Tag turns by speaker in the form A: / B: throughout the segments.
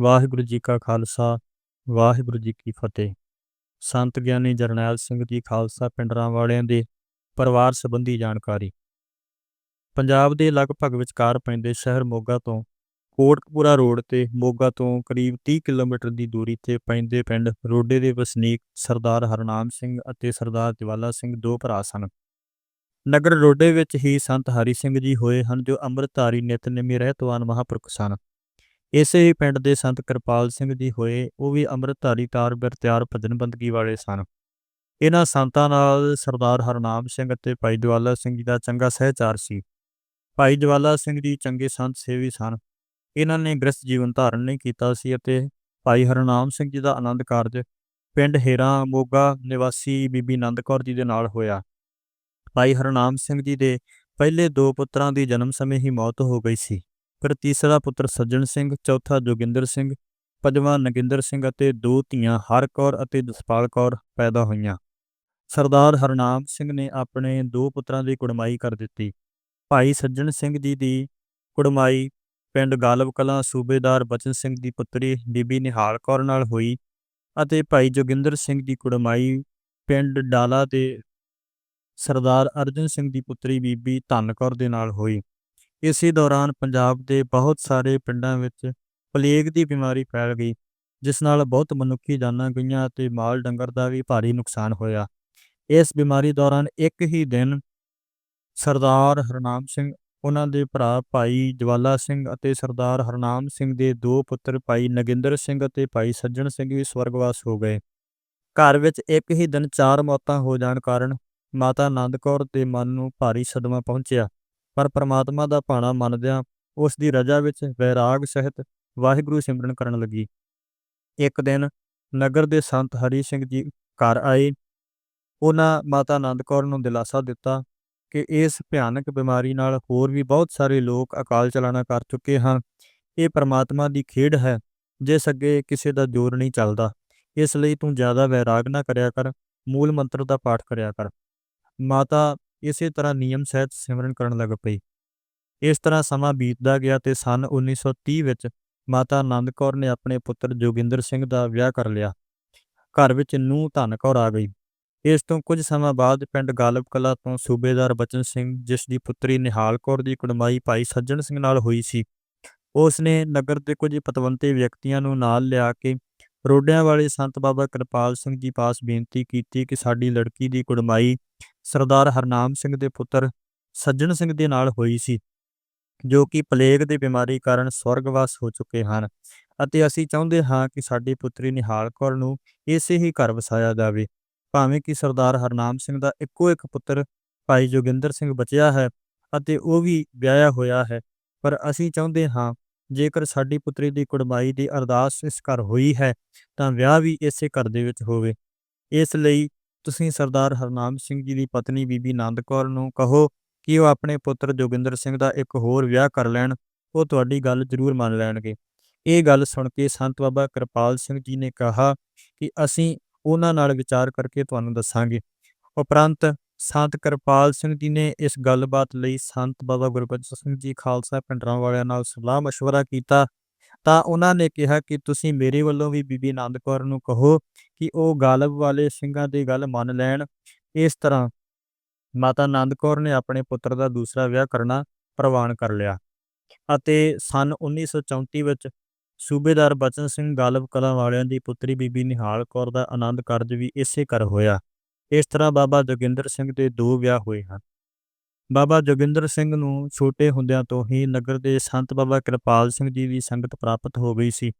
A: ਵਾਹਿਗੁਰੂ ਜੀ ਕਾ ਖਾਲਸਾ, ਵਾਹਿਗੁਰੂ ਜੀ ਕੀ ਫਤਿਹ। ਸੰਤ ਗਿਆਨੀ ਜਰਨੈਲ ਸਿੰਘ ਜੀ ਖਾਲਸਾ ਪਿੰਡਰਾਂ ਵਾਲਿਆਂ ਦੇ ਪਰਿਵਾਰ ਸੰਬੰਧੀ ਜਾਣਕਾਰੀ। ਪੰਜਾਬ ਦੇ ਲਗਭਗ ਵਿਚਕਾਰ ਪੈਂਦੇ ਸ਼ਹਿਰ ਮੋਗਾ ਤੋਂ ਕੋਟਕਪੂਰਾ ਰੋਡ ਤੇ ਮੋਗਾ ਤੋਂ ਕਰੀਬ 30 ਕਿਲੋਮੀਟਰ ਦੀ ਦੂਰੀ ਤੇ ਪੈਂਦੇ ਪਿੰਡ ਰੋਡੇ ਦੇ ਵਸਨੀਕ ਸਰਦਾਰ ਹਰਨਾਮ ਸਿੰਘ ਅਤੇ ਸਰਦਾਰ ਜਵਾਲਾ ਸਿੰਘ ਦੋ ਭਰਾ ਸਨ। ਨਗਰ ਰੋਡੇ ਵਿੱਚ ਹੀ ਸੰਤ ਹਰੀ ਸਿੰਘ ਜੀ ਹੋਏ ਹਨ, ਜੋ ਅੰਮ੍ਰਿਤਧਾਰੀ ਨਿਤਨੇਮੀ ਰਹਿਤਵਾਨ ਮਹਾਂਪੁਰਖ ਸਨ। ਇਸੇ ਹੀ ਪਿੰਡ ਦੇ ਸੰਤ ਕਿਰਪਾਲ ਸਿੰਘ ਜੀ ਹੋਏ, ਉਹ ਵੀ ਅੰਮ੍ਰਿਤਧਾਰੀ ਤਾਰ ਬਿਰਤਿਆਰ ਭਜਨ ਬੰਦਗੀ ਵਾਲੇ ਸਨ। ਇਹਨਾਂ ਸੰਤਾਂ ਨਾਲ ਸਰਦਾਰ ਹਰਨਾਮ ਸਿੰਘ ਅਤੇ ਭਾਈ ਦਵਾਲਾ ਸਿੰਘ ਜੀ ਦਾ ਚੰਗਾ ਸਹਿਚਾਰ ਸੀ। ਭਾਈ ਜਵਾਲਾ ਸਿੰਘ ਜੀ ਚੰਗੇ ਸੰਤ ਸੇਵੀ ਸਨ। ਇਹਨਾਂ ਨੇ ਗ੍ਰਸਥ ਜੀਵਨ ਧਾਰਨ ਨਹੀਂ ਕੀਤਾ ਸੀ ਅਤੇ ਭਾਈ ਹਰਨਾਮ ਸਿੰਘ ਜੀ ਦਾ ਆਨੰਦ ਕਾਰਜ ਪਿੰਡ ਹੇਰਾ ਮੋਗਾ ਨਿਵਾਸੀ ਬੀਬੀ ਆਨੰਦ ਕੌਰ ਜੀ ਦੇ ਨਾਲ ਹੋਇਆ। ਭਾਈ ਹਰਨਾਮ ਸਿੰਘ ਜੀ ਦੇ ਪਹਿਲੇ ਦੋ ਪੁੱਤਰਾਂ ਦੀ ਜਨਮ ਸਮੇਂ ਹੀ ਮੌਤ ਹੋ ਗਈ ਸੀ। ਫਿਰ ਤੀਸਰਾ ਪੁੱਤਰ ਸੱਜਣ ਸਿੰਘ, ਚੌਥਾ ਜੋਗਿੰਦਰ ਸਿੰਘ, ਪੰਜਵਾਂ ਨਗਿੰਦਰ ਸਿੰਘ ਅਤੇ ਦੋ ਧੀਆਂ ਹਰ ਕੌਰ ਅਤੇ ਜਸਪਾਲ ਕੌਰ ਪੈਦਾ ਹੋਈਆਂ। ਸਰਦਾਰ ਹਰਨਾਮ ਸਿੰਘ ਨੇ ਆਪਣੇ ਦੋ ਪੁੱਤਰਾਂ ਦੀ ਕੁੜਮਾਈ ਕਰ ਦਿੱਤੀ। ਭਾਈ ਸੱਜਣ ਸਿੰਘ ਜੀ ਦੀ ਕੁੜਮਾਈ ਪਿੰਡ ਗਾਲਬ ਕਲਾਂ ਸੂਬੇਦਾਰ ਬਚਨ ਸਿੰਘ ਦੀ ਪੁੱਤਰੀ ਬੀਬੀ ਨਿਹਾਲ ਕੌਰ ਨਾਲ ਹੋਈ ਅਤੇ ਭਾਈ ਜੋਗਿੰਦਰ ਸਿੰਘ ਦੀ ਕੁੜਮਾਈ ਪਿੰਡ ਡਾਲਾ ਦੇ ਸਰਦਾਰ ਅਰਜਨ ਸਿੰਘ ਦੀ ਪੁੱਤਰੀ ਬੀਬੀ ਧੰਨ ਕੌਰ ਦੇ ਨਾਲ ਹੋਈ। ਇਸੇ ਦੌਰਾਨ ਪੰਜਾਬ ਦੇ ਬਹੁਤ ਸਾਰੇ ਪਿੰਡਾਂ ਵਿੱਚ ਪਲੇਗ ਦੀ ਬਿਮਾਰੀ ਫੈਲ ਗਈ, ਜਿਸ ਨਾਲ ਬਹੁਤ ਮਨੁੱਖੀ ਜਾਨਾਂ ਗਈਆਂ ਅਤੇ ਮਾਲ ਡੰਗਰ ਦਾ ਵੀ ਭਾਰੀ ਨੁਕਸਾਨ ਹੋਇਆ। ਇਸ ਬਿਮਾਰੀ ਦੌਰਾਨ ਇੱਕ ਹੀ ਦਿਨ ਸਰਦਾਰ ਹਰਨਾਮ ਸਿੰਘ, ਉਹਨਾਂ ਦੇ ਭਰਾ ਭਾਈ ਜਵਾਲਾ ਸਿੰਘ ਅਤੇ ਸਰਦਾਰ ਹਰਨਾਮ ਸਿੰਘ ਦੇ ਦੋ ਪੁੱਤਰ ਭਾਈ ਨਗਿੰਦਰ ਸਿੰਘ ਅਤੇ ਭਾਈ ਸੱਜਣ ਸਿੰਘ ਵੀ ਸਵਰਗਵਾਸ ਹੋ ਗਏ। ਘਰ ਵਿੱਚ ਇੱਕ ਹੀ ਦਿਨ ਚਾਰ ਮੌਤਾਂ ਹੋ ਜਾਣ ਕਾਰਨ ਮਾਤਾ ਆਨੰਦ ਕੌਰ ਦੇ ਮਨ ਨੂੰ ਭਾਰੀ ਸਦਮਾ ਪਹੁੰਚਿਆ। ਪਰ ਪ੍ਰਮਾਤਮਾ ਦਾ ਭਾਣਾ ਮੰਨਦਿਆਂ ਉਸ ਦੀ ਰਜਾ ਵਿੱਚ ਵੈਰਾਗ ਸਹਿਤ ਵਾਹਿਗੁਰੂ ਸਿਮਰਨ ਕਰਨ ਲੱਗੀ। ਇੱਕ ਦਿਨ ਨਗਰ ਦੇ ਸੰਤ ਹਰੀ ਸਿੰਘ ਜੀ ਘਰ ਆਏ। ਉਹਨਾਂ ਮਾਤਾ ਆਨੰਦ ਕੌਰ ਨੂੰ ਦਿਲਾਸਾ ਦਿੱਤਾ ਕਿ ਇਸ ਭਿਆਨਕ ਬਿਮਾਰੀ ਨਾਲ ਹੋਰ ਵੀ ਬਹੁਤ ਸਾਰੇ ਲੋਕ ਅਕਾਲ ਚਲਾਣਾ ਕਰ ਚੁੱਕੇ ਹਨ। ਇਹ ਪ੍ਰਮਾਤਮਾ ਦੀ ਖੇਡ ਹੈ, ਜਿਸ ਅੱਗੇ ਕਿਸੇ ਦਾ ਜ਼ੋਰ ਨਹੀਂ ਚੱਲਦਾ। ਇਸ ਲਈ ਤੂੰ ਜ਼ਿਆਦਾ ਵੈਰਾਗ ਨਾ ਕਰਿਆ ਕਰ, ਮੂਲ ਮੰਤਰ ਦਾ ਪਾਠ ਕਰਿਆ ਕਰ। ਮਾਤਾ ਇਸੇ ਤਰ੍ਹਾਂ ਨਿਯਮ ਸਹਿਤ ਸਿਮਰਨ ਕਰਨ ਲੱਗ ਪਈ। ਇਸ ਤਰ੍ਹਾਂ ਸਮਾਂ ਬੀਤਦਾ ਗਿਆ ਤੇ ਸਨ 1930 ਵਿੱਚ ਮਾਤਾ ਆਨੰਦ ਕੌਰ ਨੇ ਆਪਣੇ ਪੁੱਤਰ ਜੋਗਿੰਦਰ ਸਿੰਘ ਦਾ ਵਿਆਹ ਕਰ ਲਿਆ। ਘਰ ਵਿੱਚ ਨੂੰਹ ਧਨ ਕੌਰ ਆ ਗਈ। ਇਸ ਤੋਂ ਕੁਝ ਸਮਾਂ ਬਾਅਦ ਪਿੰਡ ਗਾਲਬ ਕਲਾ ਤੋਂ ਸੂਬੇਦਾਰ ਬਚਨ ਸਿੰਘ, ਜਿਸ ਦੀ ਪੁੱਤਰੀ ਨਿਹਾਲ ਕੌਰ ਦੀ ਕੁੜਮਾਈ ਭਾਈ ਸੱਜਣ ਸਿੰਘ ਨਾਲ ਹੋਈ ਸੀ, ਉਸ ਨੇ ਨਗਰ ਦੇ ਕੁਝ ਪਤਵੰਤੇ ਵਿਅਕਤੀਆਂ ਨੂੰ ਨਾਲ ਲਿਆ ਕੇ ਰੋਡਿਆਂ ਵਾਲੇ ਸੰਤ ਬਾਬਾ ਕਿਰਪਾਲ ਸਿੰਘ ਜੀ ਪਾਸ ਬੇਨਤੀ ਕੀਤੀ ਕਿ ਸਾਡੀ ਲੜਕੀ ਦੀ ਕੁੜਮਾਈ ਸਰਦਾਰ ਹਰਨਾਮ ਸਿੰਘ ਦੇ ਪੁੱਤਰ ਸੱਜਣ ਸਿੰਘ ਦੇ ਨਾਲ ਹੋਈ ਸੀ, ਜੋ ਕਿ ਪਲੇਗ ਦੀ ਬਿਮਾਰੀ ਕਾਰਨ ਸਵਰਗਵਾਸ ਹੋ ਚੁੱਕੇ ਹਨ ਅਤੇ ਅਸੀਂ ਚਾਹੁੰਦੇ ਹਾਂ ਕਿ ਸਾਡੀ ਪੁੱਤਰੀ ਨਿਹਾਲ ਕੌਰ ਨੂੰ ਇਸੇ ਹੀ ਘਰ ਵਸਾਇਆ ਜਾਵੇ। ਭਾਵੇਂ ਕਿ ਸਰਦਾਰ ਹਰਨਾਮ ਸਿੰਘ ਦਾ ਇੱਕੋ ਇੱਕ ਪੁੱਤਰ ਭਾਈ ਜੋਗਿੰਦਰ ਸਿੰਘ ਬਚਿਆ ਹੈ ਅਤੇ ਉਹ ਵੀ ਵਿਆਹਿਆ ਹੋਇਆ ਹੈ, ਪਰ ਅਸੀਂ ਚਾਹੁੰਦੇ ਹਾਂ ਜੇਕਰ ਸਾਡੀ ਪੁੱਤਰੀ ਦੀ ਕੁੜਮਾਈ ਦੀ ਅਰਦਾਸ ਇਸ ਘਰ ਹੋਈ ਹੈ, ਤਾਂ ਵਿਆਹ ਵੀ ਇਸੇ ਘਰ ਦੇ ਵਿੱਚ ਹੋਵੇ। ਇਸ ਲਈ ਤੁਸੀਂ ਸਰਦਾਰ ਹਰਨਾਮ ਸਿੰਘ ਜੀ ਦੀ ਪਤਨੀ ਬੀਬੀ ਆਨੰਦ ਕੌਰ ਨੂੰ ਕਹੋ ਕਿ ਉਹ ਆਪਣੇ ਪੁੱਤਰ ਜੋਗਿੰਦਰ ਸਿੰਘ ਦਾ ਇੱਕ ਹੋਰ ਵਿਆਹ ਕਰ ਲੈਣ, ਉਹ ਤੁਹਾਡੀ ਗੱਲ ਜ਼ਰੂਰ ਮੰਨ ਲੈਣਗੇ। ਇਹ ਗੱਲ ਸੁਣ ਕੇ ਸੰਤ ਬਾਬਾ ਕਿਰਪਾਲ ਸਿੰਘ ਜੀ ਨੇ ਕਿਹਾ ਕਿ ਅਸੀਂ ਉਹਨਾਂ ਨਾਲ ਵਿਚਾਰ ਕਰਕੇ ਤੁਹਾਨੂੰ ਦੱਸਾਂਗੇ। ਉਪਰੰਤ ਸੰਤ ਕਿਰਪਾਲ ਸਿੰਘ ਜੀ ਨੇ ਇਸ ਗੱਲਬਾਤ ਲਈ ਸੰਤ ਬਾਬਾ ਗੁਰਬਚਨ ਸਿੰਘ ਜੀ ਖਾਲਸਾ ਪਿੰਡਰਾਂ ਵਾਲਿਆਂ ਨਾਲ ਸਲਾਹ مشਵਰਾ ਕੀਤਾ। ਤਾਂ ਉਹਨਾਂ ਨੇ ਕਿਹਾ ਕਿ ਤੁਸੀਂ ਮੇਰੇ ਵੱਲੋਂ ਵੀ ਬੀਬੀ ਆਨੰਦ ਕੌਰ ਨੂੰ ਕਹੋ ਕਿ ਉਹ ਗਾਲਬ ਵਾਲੇ ਸਿੰਘਾਂ ਦੀ ਗੱਲ ਮੰਨ ਲੈਣ। ਇਸ ਤਰ੍ਹਾਂ ਮਾਤਾ ਆਨੰਦ ਕੌਰ ਨੇ ਆਪਣੇ ਪੁੱਤਰ ਦਾ ਦੂਸਰਾ ਵਿਆਹ ਕਰਨਾ ਪ੍ਰਵਾਨ ਕਰ ਲਿਆ। ਅਤੇ ਸਨ 1934 ਵਿੱਚ ਸੂਬੇਦਾਰ ਬਚਨ ਸਿੰਘ ਗਾਲਬ ਕਲਾਂ ਵਾਲਿਆਂ ਦੀ ਪੁੱਤਰੀ ਬੀਬੀ ਨਿਹਾਲ ਕੌਰ ਦਾ ਆਨੰਦ ਕਾਰਜ ਵੀ ਇਸੇ ਕਰ ਹੋਇਆ। ਇਸ ਤਰ੍ਹਾਂ ਬਾਬਾ ਜੋਗਿੰਦਰ ਸਿੰਘ ਦੇ ਦੋ ਵਿਆਹ ਹੋਏ ਹਨ। ਬਾਬਾ ਜੋਗਿੰਦਰ ਸਿੰਘ ਨੂੰ ਛੋਟੇ ਹੁੰਦਿਆਂ ਤੋਂ ਹੀ ਨਗਰ ਦੇ ਸੰਤ ਬਾਬਾ ਕਿਰਪਾਲ ਸਿੰਘ ਜੀ ਦੀ ਸੰਗਤ ਪ੍ਰਾਪਤ ਹੋ ਗਈ ਸੀ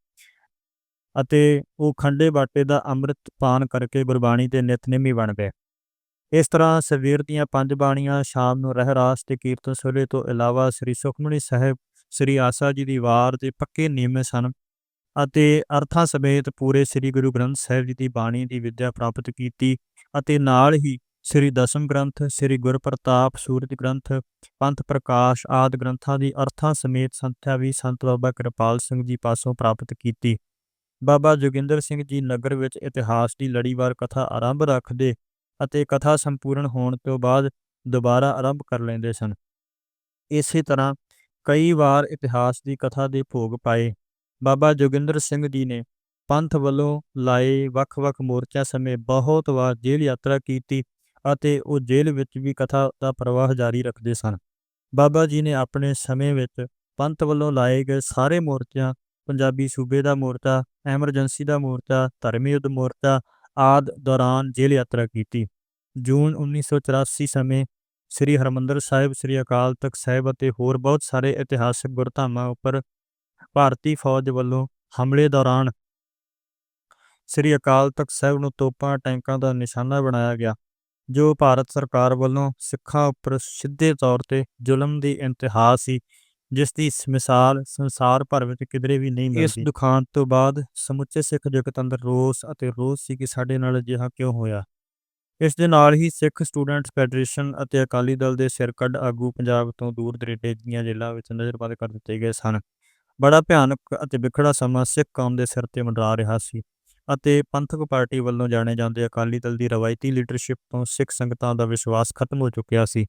A: ਅਤੇ ਉਹ ਖੰਡੇ ਬਾਟੇ ਦਾ ਅੰਮ੍ਰਿਤ ਪਾਨ ਕਰਕੇ ਗੁਰਬਾਣੀ ਦੇ ਨਿਤਨੇਮੀ ਬਣ ਗਏ। ਇਸ ਤਰ੍ਹਾਂ ਸਵੇਰ ਦੀਆਂ ਪੰਜ ਬਾਣੀਆਂ, ਸ਼ਾਮ ਨੂੰ ਰਹਿਰਾਸ ਤੇ ਕੀਰਤਨ ਸੋਲੇ ਤੋਂ ਇਲਾਵਾ ਸ੍ਰੀ ਸੁਖਮਨੀ ਸਾਹਿਬ, ਸ੍ਰੀ ਆਸਾ ਜੀ ਦੀ ਵਾਰ ਦੇ ਪੱਕੇ ਨਿਯਮ ਸਨ। ਅਤੇ ਅਰਥਾਂ ਸਮੇਤ ਪੂਰੇ ਸ੍ਰੀ ਗੁਰੂ ਗ੍ਰੰਥ ਸਾਹਿਬ ਜੀ ਦੀ ਬਾਣੀ ਦੀ ਵਿਦਿਆ ਪ੍ਰਾਪਤ ਕੀਤੀ ਅਤੇ ਨਾਲ ਹੀ ਸ੍ਰੀ ਦਸਮ ਗ੍ਰੰਥ, ਸ੍ਰੀ ਗੁਰਪ੍ਰਤਾਪ ਸੂਰਤ ਗ੍ਰੰਥ, ਪੰਥ ਪ੍ਰਕਾਸ਼ ਆਦ ਗ੍ਰੰਥਾਂ ਦੀ ਅਰਥਾਂ ਸਮੇਤ ਸੰਥਿਆ ਵੀ ਸੰਤ ਬਾਬਾ ਕਿਰਪਾਲ ਸਿੰਘ ਜੀ ਪਾਸੋਂ ਪ੍ਰਾਪਤ ਕੀਤੀ। ਬਾਬਾ ਜੋਗਿੰਦਰ ਸਿੰਘ ਜੀ ਨਗਰ ਵਿੱਚ ਇਤਿਹਾਸ ਦੀ ਲੜੀਵਾਰ ਕਥਾ ਆਰੰਭ ਰੱਖਦੇ ਅਤੇ ਕਥਾ ਸੰਪੂਰਨ ਹੋਣ ਤੋਂ ਬਾਅਦ ਦੁਬਾਰਾ ਆਰੰਭ ਕਰ ਲੈਂਦੇ ਸਨ। ਇਸੇ ਤਰ੍ਹਾਂ ਕਈ ਵਾਰ ਇਤਿਹਾਸ ਦੀ ਕਥਾ ਦੇ ਭੋਗ ਪਾਏ ਬਾਬਾ ਜੋਗਿੰਦਰ ਸਿੰਘ ਜੀ ਨੇ ਪੰਥ ਵੱਲੋਂ ਲਾਏ ਵੱਖ-ਵੱਖ ਮੋਰਚਿਆਂ ਸਮੇਂ ਬਹੁਤ ਵਾਰ ਜੇਲ੍ਹ ਯਾਤਰਾ ਕੀਤੀ ਅਤੇ ਉਹ ਜੇਲ੍ਹ ਵਿੱਚ ਵੀ ਕਥਾ ਦਾ ਪ੍ਰਵਾਹ ਜਾਰੀ ਰੱਖਦੇ ਸਨ। ਬਾਬਾ ਜੀ ਨੇ ਆਪਣੇ ਸਮੇਂ ਵਿੱਚ ਪੰਥ ਵੱਲੋਂ ਲਾਏ ਗਏ ਸਾਰੇ ਮੋਰਚਿਆਂ, ਪੰਜਾਬੀ ਸੂਬੇ ਦਾ ਮੋਰਚਾ, ਐਮਰਜੈਂਸੀ ਦਾ ਮੋਰਚਾ, ਧਰਮ ਯੁੱਧ ਮੋਰਚਾ ਆਦ ਦੌਰਾਨ ਜੇਲ੍ਹ ਯਾਤਰਾ ਕੀਤੀ। ਜੂਨ 1984 ਸਮੇਂ ਸ੍ਰੀ ਹਰਮੰਦਰ ਸਾਹਿਬ, ਸ੍ਰੀ ਅਕਾਲ ਤਖਤ ਸਾਹਿਬ ਅਤੇ ਹੋਰ ਬਹੁਤ ਸਾਰੇ ਇਤਿਹਾਸਕ ਗੁਰਧਾਮਾਂ ਉੱਪਰ ਭਾਰਤੀ ਫੌਜ ਵੱਲੋਂ ਹਮਲੇ ਦੌਰਾਨ ਸ੍ਰੀ ਅਕਾਲ ਤਖਤ ਸਾਹਿਬ ਨੂੰ ਤੋਪਾਂ, ਟੈਂਕਾਂ ਦਾ ਨਿਸ਼ਾਨਾ ਬਣਾਇਆ ਗਿਆ, ਜੋ ਭਾਰਤ ਸਰਕਾਰ ਵੱਲੋਂ ਸਿੱਖਾਂ ਉੱਪਰ ਸਿੱਧੇ ਤੌਰ ਤੇ ਜ਼ੁਲਮ ਦੀ ਇੰਤਹਾ ਸੀ, ਜਿਸ ਦੀ ਮਿਸਾਲ ਸੰਸਾਰ ਭਰ ਵਿੱਚ ਕਿਧਰੇ ਵੀ ਨਹੀਂ ਮਿਲਦੀ। ਇਸ ਦੁਖਾਂਤ ਤੋਂ ਬਾਅਦ ਸਮੁੱਚੇ ਸਿੱਖ ਜਗਤ ਅੰਦਰ ਰੋਸ ਅਤੇ ਰੋਸ ਸੀ ਕਿ ਸਾਡੇ ਨਾਲ ਅਜਿਹਾ ਕਿਉਂ ਹੋਇਆ। ਇਸ ਦੇ ਨਾਲ ਹੀ ਸਿੱਖ ਸਟੂਡੈਂਟਸ ਫੈਡਰੇਸ਼ਨ ਅਤੇ ਅਕਾਲੀ ਦਲ ਦੇ ਸਿਰਕੱਢ ਆਗੂ ਪੰਜਾਬ ਤੋਂ ਦੂਰ ਦਰੇਡੇ ਦੀਆਂ ਜੇਲ੍ਹਾਂ ਵਿੱਚ ਨਜ਼ਰਬੰਦ ਕਰ ਦਿੱਤੇ ਗਏ ਸਨ। ਬੜਾ ਭਿਆਨਕ ਅਤੇ ਵਿਖੜਾ ਸਮਾਂ ਸਿੱਖ ਕੌਮ ਦੇ ਸਿਰ ਤੇ ਮੰਡਰਾ ਰਿਹਾ ਸੀ ਅਤੇ ਪੰਥਕ ਪਾਰਟੀ ਵੱਲੋਂ ਜਾਣੇ ਜਾਂਦੇ ਅਕਾਲੀ ਦਲ ਦੀ ਰਵਾਇਤੀ ਲੀਡਰਸ਼ਿਪ ਤੋਂ ਸਿੱਖ ਸੰਗਤਾਂ ਦਾ ਵਿਸ਼ਵਾਸ ਖਤਮ ਹੋ ਚੁੱਕਿਆ ਸੀ।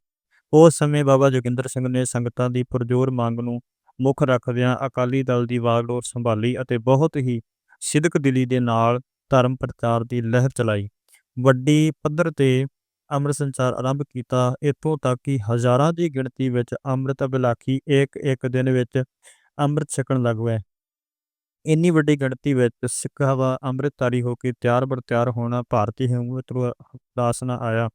A: ਉਸ ਸਮੇਂ ਬਾਬਾ ਜੋਗਿੰਦਰ ਸਿੰਘ ਨੇ ਸੰਗਤਾਂ ਦੀ ਪੁਰਜੋਰ ਮੰਗ ਨੂੰ ਮੁੱਖ ਰੱਖਦਿਆਂ ਅਕਾਲੀ ਦਲ ਦੀ ਵਾਗਡੋਰ ਸੰਭਾਲੀ ਅਤੇ ਬਹੁਤ ਹੀ ਸਿਦਕ ਦਿਲੀ ਦੇ ਨਾਲ ਧਰਮ ਪ੍ਰਚਾਰ ਦੀ ਲਹਿਰ ਚਲਾਈ। ਵੱਡੀ ਪੱਧਰ ਤੇ ਅੰਮ੍ਰਿਤ ਸੰਚਾਰ ਆਰੰਭ ਕੀਤਾ, ਇੱਥੋਂ ਤੱਕ ਕਿ ਹਜ਼ਾਰਾਂ ਦੀ ਗਿਣਤੀ ਵਿੱਚ ਅੰਮ੍ਰਿਤ ਬਿਲਾਖੀ ਇੱਕ ਇੱਕ ਦਿਨ ਵਿੱਚ ਅੰਮ੍ਰਿਤ ਛਕਣ ਲੱਗ ਪਏ ਇੰਨੀ ਵੱਡੀ ਗਿਣਤੀ ਵਿੱਚ ਸਿੱਖ ਹਵਾ ਅੰਮ੍ਰਿਤਧਾਰੀ ਹੋ ਕੇ ਤਿਆਰ ਬਰ ਤਿਆਰ ਹੋਣਾ ਭਾਰਤੀ ਹਕੂਮਤ ਨੂੰ ਉਦਾਸ ਨਾ ਆਇਆ,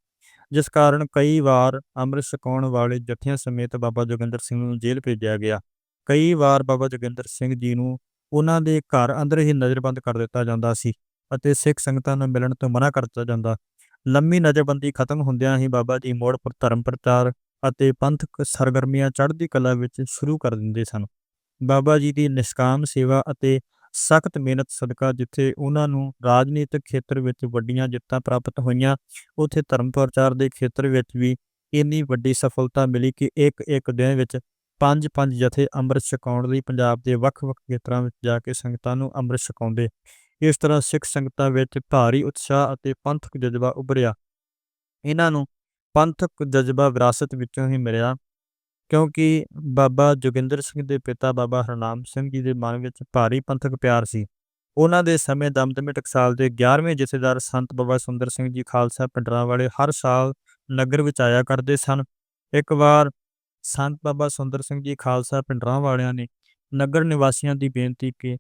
A: ਜਿਸ ਕਾਰਨ ਕਈ ਵਾਰ ਅੰਮ੍ਰਿਤ ਛਕਾਉਣ ਵਾਲੇ ਜਥਿਆਂ ਸਮੇਤ ਬਾਬਾ ਜੋਗਿੰਦਰ ਸਿੰਘ ਨੂੰ ਜੇਲ੍ਹ ਭੇਜਿਆ ਗਿਆ। ਕਈ ਵਾਰ ਬਾਬਾ ਜੋਗਿੰਦਰ ਸਿੰਘ ਜੀ ਨੂੰ ਉਹਨਾਂ ਦੇ ਘਰ ਅੰਦਰ ਹੀ ਨਜ਼ਰਬੰਦ ਕਰ ਦਿੱਤਾ ਜਾਂਦਾ ਸੀ ਅਤੇ ਸਿੱਖ ਸੰਗਤਾਂ ਨੂੰ ਮਿਲਣ ਤੋਂ ਮਨਾ ਕਰ ਦਿੱਤਾ ਜਾਂਦਾ। ਲੰਮੀ ਨਜ਼ਰਬੰਦੀ ਖਤਮ ਹੁੰਦਿਆਂ ਹੀ ਬਾਬਾ ਜੀ ਮੋੜ ਪਰ ਧਰਮ ਪ੍ਰਚਾਰ ਅਤੇ ਪੰਥਕ ਸਰਗਰਮੀਆਂ ਚੜ੍ਹਦੀ ਕਲਾ ਵਿੱਚ ਸ਼ੁਰੂ ਕਰ ਦਿੰਦੇ ਸਨ। ਬਾਬਾ ਜੀ ਦੀ ਨਿਸ਼ਕਾਮ ਸੇਵਾ ਅਤੇ ਸਖਤ ਮਿਹਨਤ ਸਦਕਾ ਜਿੱਥੇ ਉਹਨਾਂ ਨੂੰ ਰਾਜਨੀਤਿਕ ਖੇਤਰ ਵਿੱਚ ਵੱਡੀਆਂ ਜਿੱਤਾਂ ਪ੍ਰਾਪਤ ਹੋਈਆਂ, ਉੱਥੇ ਧਰਮ ਪ੍ਰਚਾਰ ਦੇ ਖੇਤਰ ਵਿੱਚ ਵੀ ਇੰਨੀ ਵੱਡੀ ਸਫਲਤਾ ਮਿਲੀ ਕਿ ਇੱਕ ਇੱਕ ਦਿਨ ਵਿੱਚ ਪੰਜ ਪੰਜ ਜਥੇ ਅੰਮ੍ਰਿਤ ਛਕਾਉਣ ਲਈ ਪੰਜਾਬ ਦੇ ਵੱਖ-ਵੱਖ ਖੇਤਰਾਂ ਵਿੱਚ ਜਾ ਕੇ ਸੰਗਤਾਂ ਨੂੰ ਅੰਮ੍ਰਿਤ ਛਕਾਉਂਦੇ। ਇਸ ਤਰ੍ਹਾਂ ਸਿੱਖ ਸੰਗਤਾਂ ਵਿੱਚ ਭਾਰੀ ਉਤਸ਼ਾਹ ਅਤੇ ਪੰਥਕ ਜਜ਼ਬਾ ਉਭਰਿਆ। ਇਹਨਾਂ ਨੂੰ ਪੰਥਕ ਜਜ਼ਬਾ ਵਿਰਾਸਤ ਵਿੱਚੋਂ ਹੀ ਮਿਲਿਆ। ਕਿਉਂਕਿ ਬਾਬਾ ਜੋਗਿੰਦਰ ਸਿੰਘ ਦੇ ਪਿਤਾ ਬਾਬਾ ਹਰਨਾਮ ਸਿੰਘ ਜੀ ਦੇ ਮਨ ਵਿੱਚ ਭਾਰੀ ਪੰਥਕ ਪਿਆਰ ਸੀ। ਉਹਨਾਂ ਦੇ ਸਮੇਂ ਦਮਦਮੇ ਟਕਸਾਲ ਦੇ 11ਵੇਂ ਜਥੇਦਾਰ ਸੰਤ ਬਾਬਾ ਸੁੰਦਰ ਸਿੰਘ ਜੀ ਖਾਲਸਾ ਪਿੰਡਰਾਂ ਵਾਲੇ ਹਰ ਸਾਲ ਨਗਰ ਵਿੱਚ ਆਇਆ ਕਰਦੇ ਸਨ। ਇੱਕ ਵਾਰ ਸੰਤ ਬਾਬਾ ਸੁੰਦਰ ਸਿੰਘ ਜੀ ਖਾਲਸਾ ਪਿੰਡਰਾਂ ਵਾਲਿਆਂ ਨੇ ਨਗਰ ਨਿਵਾਸੀਆਂ ਦੀ ਬੇਨਤੀ ਕਿ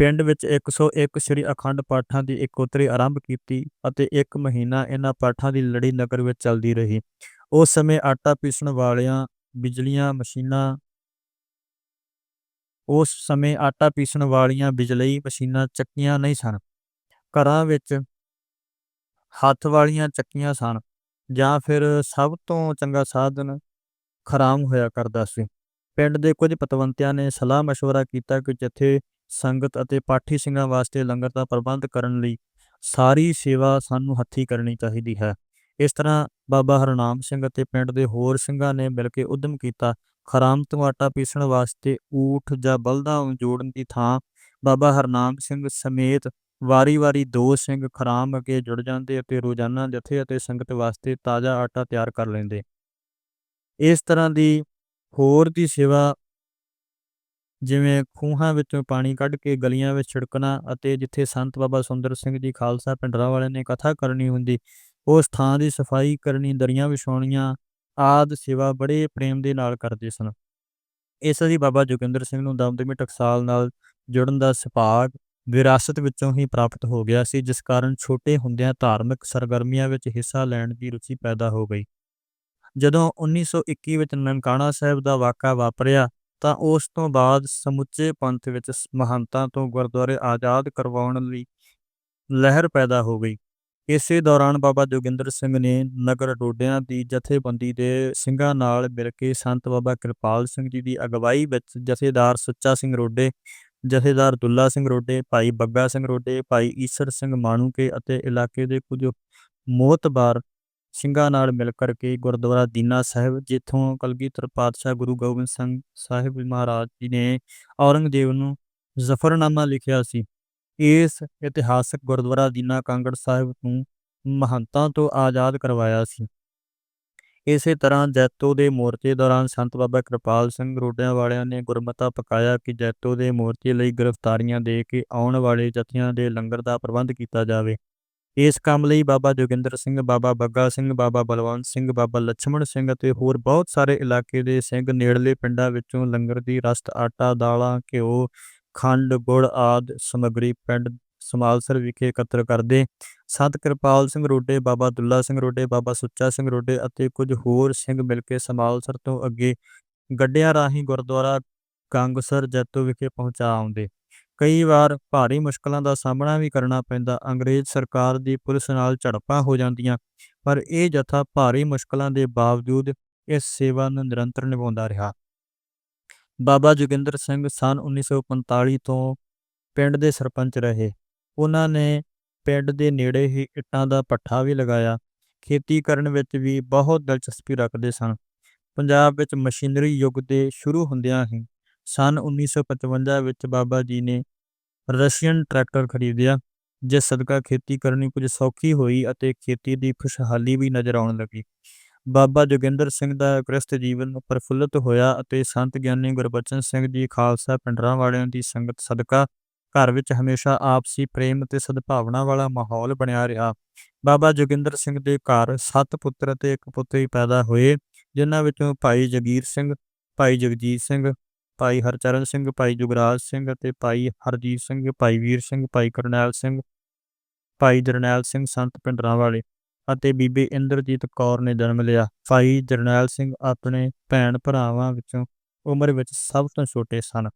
A: ਪਿੰਡ ਵਿੱਚ 101 ਸ੍ਰੀ ਅਖੰਡ ਪਾਠਾਂ ਦੀ ਇਕੋਤਰੀ ਆਰੰਭ ਕੀਤੀ ਅਤੇ ਇੱਕ ਮਹੀਨਾ ਇਹਨਾਂ ਪਾਠਾਂ ਦੀ ਲੜੀ ਨਗਰ ਵਿੱਚ ਚੱਲਦੀ ਰਹੀ। ਉਸ ਸਮੇਂ ਆਟਾ ਪੀਸਣ ਵਾਲਿਆਂ ਬਿਜਲੀਆਂ ਮਸ਼ੀਨਾਂ ਉਸ ਸਮੇਂ ਆਟਾ ਪੀਸਣ ਵਾਲੀਆਂ ਬਿਜਲਈ ਮਸ਼ੀਨਾਂ ਚੱਕੀਆਂ ਨਹੀਂ ਸਨ ਘਰਾਂ ਵਿੱਚ ਹੱਥ ਵਾਲੀਆਂ ਚੱਕੀਆਂ ਸਨ ਜਾਂ ਫਿਰ ਸਭ ਤੋਂ ਚੰਗਾ ਸਾਧਨ ਖਰਾਮ ਹੋਇਆ ਕਰਦਾ ਸੀ ਪਿੰਡ ਦੇ ਕੁਝ ਪਤਵੰਤਿਆਂ ਨੇ ਸਲਾਹ مشورہ ਕੀਤਾ ਕਿ ਜਿੱਥੇ ਸੰਗਤ ਅਤੇ ਪਾਠੀ ਸਿੰਘਾਂ ਵਾਸਤੇ ਲੰਗਰ ਦਾ ਪ੍ਰਬੰਧ ਕਰਨ ਲਈ ਸਾਰੀ ਸੇਵਾ ਸਾਨੂੰ ਹੱਥੀਂ ਕਰਨੀ ਚਾਹੀਦੀ ਹੈ ਇਸ ਤਰ੍ਹਾਂ ਬਾਬਾ ਹਰਨਾਮ ਸਿੰਘ ਅਤੇ ਪਿੰਡ ਦੇ ਹੋਰ ਸਿੰਘਾਂ ਨੇ ਮਿਲ ਕੇ ਉਦਮ ਕੀਤਾ। ਖਰਾਮ ਤੋਂ ਆਟਾ ਪੀਸਣ ਵਾਸਤੇ ਊਠ ਜਾਂ ਬਲਦਾਂ ਨੂੰ ਜੋੜਨ ਦੀ ਥਾਂ ਬਾਬਾ ਹਰਨਾਮ ਸਿੰਘ ਸਮੇਤ ਵਾਰੀ-ਵਾਰੀ ਦੋ ਸਿੰਘ ਖਰਾਮ ਅੱਗੇ ਜੁੜ ਜਾਂਦੇ ਅਤੇ ਰੋਜ਼ਾਨਾ ਜਥੇ ਅਤੇ ਸੰਗਤ ਵਾਸਤੇ ਤਾਜ਼ਾ ਆਟਾ ਤਿਆਰ ਕਰ ਲੈਂਦੇ। ਇਸ ਤਰ੍ਹਾਂ ਦੀ ਹੋਰ ਦੀ ਸੇਵਾ ਜਿਵੇਂ ਖੂਹਾਂ ਵਿੱਚੋਂ ਪਾਣੀ ਕੱਢ ਕੇ ਗਲੀਆਂ ਵਿੱਚ ਛਿੜਕਣਾ ਅਤੇ ਜਿੱਥੇ ਸੰਤ ਬਾਬਾ ਸੁੰਦਰ ਸਿੰਘ ਜੀ ਖਾਲਸਾ ਪਿੰਡਰਾਂ ਵਾਲਿਆਂ ਨੇ ਕਥਾ ਕਰਨੀ ਹੁੰਦੀ ਉਸ ਥਾਂ ਦੀ ਸਫ਼ਾਈ ਕਰਨੀ, ਦਰੀਆਂ ਵਿਛਾਉਣੀਆਂ ਆਦ ਸੇਵਾ ਬੜੇ ਪ੍ਰੇਮ ਦੇ ਨਾਲ ਕਰਦੇ ਸਨ। ਇਸ ਲਈ ਬਾਬਾ ਜੋਗਿੰਦਰ ਸਿੰਘ ਨੂੰ ਦਮਦਮੀ ਟਕਸਾਲ ਨਾਲ ਜੁੜਨ ਦਾ ਸੁਭਾਗ ਵਿਰਾਸਤ ਵਿੱਚੋਂ ਹੀ ਪ੍ਰਾਪਤ ਹੋ ਗਿਆ ਸੀ, ਜਿਸ ਕਾਰਨ ਛੋਟੇ ਹੁੰਦਿਆਂ ਧਾਰਮਿਕ ਸਰਗਰਮੀਆਂ ਵਿੱਚ ਹਿੱਸਾ ਲੈਣ ਦੀ ਰੁਚੀ ਪੈਦਾ ਹੋ ਗਈ। ਜਦੋਂ 1921 ਵਿੱਚ ਨਨਕਾਣਾ ਸਾਹਿਬ ਦਾ ਵਾਕਾ ਵਾਪਰਿਆ, ਤਾਂ ਉਸ ਤੋਂ ਬਾਅਦ ਸਮੁੱਚੇ ਪੰਥ ਵਿੱਚ ਮਹੰਤਾਂ ਤੋਂ ਗੁਰਦੁਆਰੇ ਆਜ਼ਾਦ ਕਰਵਾਉਣ ਲਈ ਲਹਿਰ ਪੈਦਾ ਹੋ ਗਈ। ਇਸੇ ਦੌਰਾਨ ਬਾਬਾ ਜੋਗਿੰਦਰ ਸਿੰਘ ਨੇ ਨਗਰ ਡੋਡਿਆਂ ਦੀ ਜਥੇਬੰਦੀ ਦੇ ਸਿੰਘਾਂ ਨਾਲ ਮਿਲ ਕੇ ਸੰਤ ਬਾਬਾ ਕਿਰਪਾਲ ਸਿੰਘ ਜੀ ਦੀ ਅਗਵਾਈ ਵਿੱਚ ਜਥੇਦਾਰ ਸੁੱਚਾ ਸਿੰਘ ਰੋਡੇ, ਜਥੇਦਾਰ ਦੁੱਲਾ ਸਿੰਘ ਰੋਡੇ, ਭਾਈ ਬੱਗਾ ਸਿੰਘ ਰੋਡੇ, ਭਾਈ ਈਸਰ ਸਿੰਘ ਮਾਣੂਕੇ ਅਤੇ ਇਲਾਕੇ ਦੇ ਕੁਝ ਮੋਹਤਬਾਰ ਸਿੰਘਾਂ ਨਾਲ ਮਿਲ ਕਰਕੇ ਗੁਰਦੁਆਰਾ ਦੀਨਾ ਸਾਹਿਬ, ਜਿੱਥੋਂ ਕਲਗੀਧਰ ਪਾਤਸ਼ਾਹ ਗੁਰੂ ਗੋਬਿੰਦ ਸਿੰਘ ਸਾਹਿਬ ਮਹਾਰਾਜ ਜੀ ਨੇ ਔਰੰਗਜ਼ੇਬ ਨੂੰ ਜ਼ਫਰਨਾਮਾ ਲਿਖਿਆ ਸੀ। ਇਸ ਇਤਿਹਾਸਕ ਗੁਰਦੁਆਰਾ ਦੀਨਾ ਕਾਂਗੜ ਸਾਹਿਬ ਨੂੰ ਮਹੰਤਾਂ ਤੋਂ ਆਜ਼ਾਦ ਕਰਵਾਇਆ ਸੀ। ਇਸੇ ਤਰ੍ਹਾਂ ਜੈਤੋ ਦੇ ਮੋਰਚੇ ਦੌਰਾਨ ਸੰਤ ਬਾਬਾ ਕਿਰਪਾਲ ਸਿੰਘ ਰੋਡਿਆਂ ਵਾਲਿਆਂ ਨੇ ਗੁਰਮਤਾ ਪਕਾਇਆ ਕਿ ਜੈਤੋ ਦੇ ਮੋਰਚੇ ਲਈ ਗ੍ਰਿਫਤਾਰੀਆਂ ਦੇ ਕੇ ਆਉਣ ਵਾਲੇ ਜਥਿਆਂ ਦੇ ਲੰਗਰ ਦਾ ਪ੍ਰਬੰਧ ਕੀਤਾ ਜਾਵੇ। ਇਸ ਕੰਮ ਲਈ ਬਾਬਾ ਜੋਗਿੰਦਰ ਸਿੰਘ, ਬਾਬਾ ਬੱਗਾ ਸਿੰਘ, ਬਾਬਾ ਬਲਵੰਤ ਸਿੰਘ, ਬਾਬਾ ਲਛਮਣ ਸਿੰਘ ਅਤੇ ਹੋਰ ਬਹੁਤ ਸਾਰੇ ਇਲਾਕੇ ਦੇ ਸਿੰਘ ਨੇੜਲੇ ਪਿੰਡਾਂ ਵਿੱਚੋਂ ਲੰਗਰ ਦੀ ਰਸਤ, ਆਟਾ, ਦਾਲਾਂ, ਘਿਓ ਖੰਡ, ਗੁੜ ਆਦਿ ਸਮੱਗਰੀ ਪਿੰਡ ਸਮਾਲਸਰ ਵਿਖੇ ਇਕੱਤਰ ਕਰਦੇ। ਸੰਤ ਕਿਰਪਾਲ ਸਿੰਘ ਰੋਡੇ, ਬਾਬਾ ਦੁੱਲਾ ਸਿੰਘ ਰੋਡੇ, ਬਾਬਾ ਸੁੱਚਾ ਸਿੰਘ ਰੋਡੇ ਅਤੇ ਕੁਝ ਹੋਰ ਸਿੰਘ ਮਿਲ ਕੇ ਸਮਾਲਸਰ ਤੋਂ ਅੱਗੇ ਗੱਡਿਆਂ ਰਾਹੀਂ ਗੁਰਦੁਆਰਾ ਗੰਗਸਰ ਜੈਤੋ ਵਿਖੇ ਪਹੁੰਚਾ ਆਉਂਦੇ। ਕਈ ਵਾਰ ਭਾਰੀ ਮੁਸ਼ਕਲਾਂ ਦਾ ਸਾਹਮਣਾ ਵੀ ਕਰਨਾ ਪੈਂਦਾ। ਅੰਗਰੇਜ਼ ਸਰਕਾਰ ਦੀ ਪੁਲਿਸ ਨਾਲ ਝੜਪਾਂ ਹੋ ਜਾਂਦੀਆਂ, ਪਰ ਇਹ ਜਥਾ ਭਾਰੀ ਮੁਸ਼ਕਲਾਂ ਦੇ ਬਾਵਜੂਦ ਇਸ ਸੇਵਾ ਨੂੰ ਨਿਰੰਤਰ ਨਿਭਾਉਂਦਾ ਰਿਹਾ। ਬਾਬਾ ਜੋਗਿੰਦਰ ਸਿੰਘ ਸਨ 1945 ਤੋਂ ਪਿੰਡ ਦੇ ਸਰਪੰਚ ਰਹੇ। ਉਹਨਾਂ ਨੇ ਪਿੰਡ ਦੇ ਨੇੜੇ ਹੀ ਇੱਟਾਂ ਦਾ ਪੱਠਾ ਵੀ ਲਗਾਇਆ। ਖੇਤੀ ਕਰਨ ਵਿੱਚ ਵੀ ਬਹੁਤ ਦਿਲਚਸਪੀ ਰੱਖਦੇ ਸਨ। ਪੰਜਾਬ ਵਿੱਚ ਮਸ਼ੀਨਰੀ ਯੁੱਗ ਦੇ ਸ਼ੁਰੂ ਹੁੰਦਿਆਂ ਹੀ ਸਨ 1955 ਵਿੱਚ ਬਾਬਾ ਜੀ ਨੇ ਰਸ਼ੀਅਨ ਟਰੈਕਟਰ ਖਰੀਦਿਆ, ਜਿਸ ਸਦਕਾ ਖੇਤੀ ਕਰਨੀ ਕੁਝ ਸੌਖੀ ਹੋਈ ਅਤੇ ਖੇਤੀ ਦੀ ਖੁਸ਼ਹਾਲੀ ਵੀ ਨਜ਼ਰ ਆਉਣ ਲੱਗੀ। ਬਾਬਾ ਜੋਗਿੰਦਰ ਸਿੰਘ ਦਾ ਗ੍ਰਸਤ ਜੀਵਨ ਪ੍ਰਫੁੱਲਤ ਹੋਇਆ ਅਤੇ ਸੰਤ ਗਿਆਨੀ ਗੁਰਬਚਨ ਸਿੰਘ ਜੀ ਖਾਲਸਾ ਪਿੰਡਰਾਂ ਵਾਲਿਆਂ ਦੀ ਸੰਗਤ ਸਦਕਾ ਘਰ ਵਿੱਚ ਹਮੇਸ਼ਾ ਆਪਸੀ ਪ੍ਰੇਮ ਅਤੇ ਸਦਭਾਵਨਾ ਵਾਲਾ ਮਾਹੌਲ ਬਣਿਆ ਰਿਹਾ। ਬਾਬਾ ਜੋਗਿੰਦਰ ਸਿੰਘ ਦੇ ਘਰ ਸੱਤ ਪੁੱਤਰ ਅਤੇ ਇੱਕ ਪੁੱਤਰੀ ਪੈਦਾ ਹੋਏ, ਜਿਨ੍ਹਾਂ ਵਿੱਚੋਂ ਭਾਈ ਜਗੀਰ ਸਿੰਘ, ਭਾਈ ਜਗਜੀਤ ਸਿੰਘ, ਭਾਈ ਹਰਚਰਨ ਸਿੰਘ, ਭਾਈ ਜੁਗਰਾਜ ਸਿੰਘ ਅਤੇ ਭਾਈ ਹਰਜੀਤ ਸਿੰਘ, ਭਾਈ ਵੀਰ ਸਿੰਘ, ਭਾਈ ਕਰਨੈਲ ਸਿੰਘ, ਭਾਈ ਜਰਨੈਲ ਸਿੰਘ ਸੰਤ ਪਿੰਡਰਾਂ ਵਾਲੇ। ਅਤੇ ਬੀਬੀ ਇੰਦਰਜੀਤ ਕੌਰ ਨੇ ਜਨਮ ਲਿਆ। ਭਾਈ ਜਰਨੈਲ ਸਿੰਘ ਆਪਣੇ ਭੈਣ ਭਰਾਵਾਂ ਵਿੱਚੋਂ ਉਮਰ ਵਿੱਚ ਸਭ ਤੋਂ ਛੋਟੇ ਸਨ।